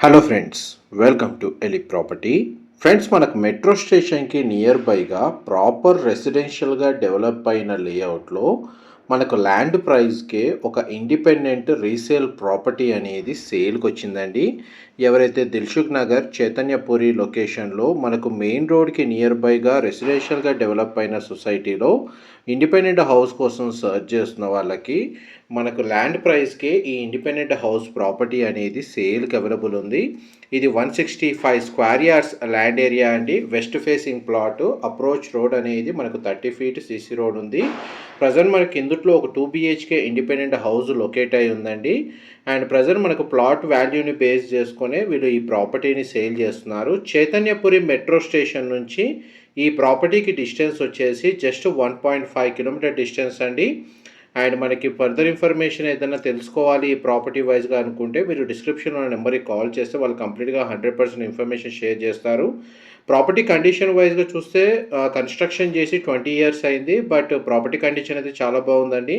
Hello friends welcome to Eli property friends మనకు metro స్టేషన్కి near బైగా ప్రాపర్ రెసిడెన్షియల్గా డెవలప్ అయిన లేఅవుట్లో మనకు ల్యాండ్ ప్రైస్కే ఒక ఇండిపెండెంట్ రీసేల్ ప్రాపర్టీ అనేది సేల్కి వచ్చిందండి ఎవరైతే దిల్సుఖ్ నగర్ చైతన్యపురి లొకేషన్లో మనకు మెయిన్ రోడ్కి నియర్ బైగా రెసిడెన్షియల్గా డెవలప్ అయిన సొసైటీలో ఇండిపెండెంట్ హౌస్ కోసం సర్చ్ చేస్తున్న వాళ్ళకి మనకు ల్యాండ్ ప్రైస్కే ఈ ఇండిపెండెంట్ హౌస్ ప్రాపర్టీ అనేది సేల్కి అవైలబుల్ ఉంది. ఇది one sixty five square yards land area అండి. West facing plot approach road అనేది మనకు థర్టీ ఫీట్ సీసీ రోడ్ ఉంది. ప్రజెంట్ మనకి ఇందుట్లో ఒక two BHK independent house locate అయి ఉందండి. అండ్ ప్రజెంట్ మనకు ప్లాట్ వాల్యూని బేస్ చేసుకొని వీళ్ళు ఈ ప్రాపర్టీని సేల్ చేస్తున్నారు. చైతన్యపురి మెట్రో స్టేషన్ నుంచి ఈ ప్రాపర్టీకి డిస్టెన్స్ వచ్చేసి just one point five kilometre distance అండి. అండ్ మనకి ఫర్దర్ ఇన్ఫర్మేషన్ ఏదైనా తెలుసుకోవాలి ఈ ప్రాపర్టీ వైజ్గా అనుకుంటే మీరు డిస్క్రిప్షన్లో నెంబర్కి కాల్ చేస్తే వాళ్ళు కంప్లీట్గా హండ్రెడ్ పర్సెంట్ ఇన్ఫర్మేషన్ షేర్ చేస్తారు. ప్రాపర్టీ కండిషన్ వైజ్గా చూస్తే కన్స్ట్రక్షన్ చేసి ట్వంటీ ఇయర్స్ అయింది. బట్ ప్రాపర్టీ కండిషన్ అయితే చాలా బాగుందండి.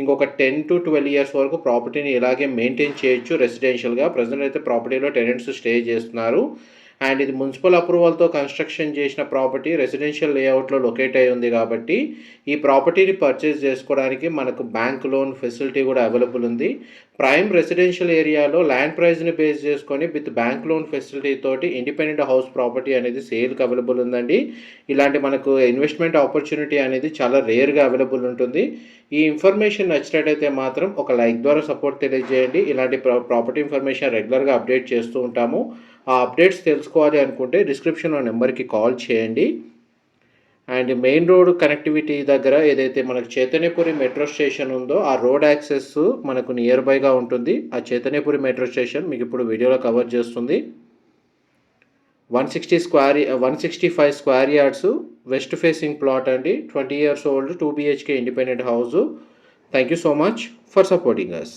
ఇంకొక టెన్ టు ట్వెల్వ్ ఇయర్స్ వరకు ప్రాపర్టీని ఇలాగే మెయింటైన్ చేయొచ్చు రెసిడెన్షియల్గా ప్రజెంట్ అయితే ప్రాపర్టీలో టెనెంట్స్ స్టే చేస్తున్నారు. అండ్ ఇది మున్సిపల్ అప్రూవల్తో కన్స్ట్రక్షన్ చేసిన ప్రాపర్టీ రెసిడెన్షియల్ లేఅవుట్లో లొకేట్ అయి ఉంది కాబట్టి ఈ ప్రాపర్టీని పర్చేస్ చేసుకోవడానికి మనకు బ్యాంక్ లోన్ ఫెసిలిటీ కూడా అవైలబుల్ ఉంది. ప్రైమ్ రెసిడెన్షియల్ ఏరియాలో ల్యాండ్ ప్రైస్ని బేస్ చేసుకొని విత్ బ్యాంక్ లోన్ ఫెసిలిటీ తోటి ఇండిపెండెంట్ హౌస్ ప్రాపర్టీ అనేది సేల్కి అవైలబుల్ ఉందండి. ఇలాంటి మనకు ఇన్వెస్ట్మెంట్ ఆపర్చునిటీ అనేది చాలా రేర్గా అవైలబుల్ ఉంటుంది. ఈ ఇన్ఫర్మేషన్ నచ్చినట్టయితే మాత్రం ఒక లైక్ ద్వారా సపోర్ట్ తెలియజేయండి. ఇలాంటి ప్రాపర్టీ ఇన్ఫర్మేషన్ రెగ్యులర్గా అప్డేట్ చేస్తూ ఉంటాము. ఆ అప్డేట్స్ తెలుసుకోవాలి అనుకుంటే డిస్క్రిప్షన్లో నెంబర్కి కాల్ చేయండి. అండ్ మెయిన్ రోడ్ కనెక్టివిటీ దగ్గర ఏదైతే మనకు చైతన్యపురి మెట్రో స్టేషన్ ఉందో ఆ రోడ్ యాక్సెస్ మనకు నియర్ బైగా ఉంటుంది. ఆ చైతన్యపురి మెట్రో స్టేషన్ మీకు ఇప్పుడు వీడియోలో కవర్ చేస్తుంది. One sixty square one sixty five square yards west facing plot అండి. Twenty years old two BHK independent house thank you so much for supporting us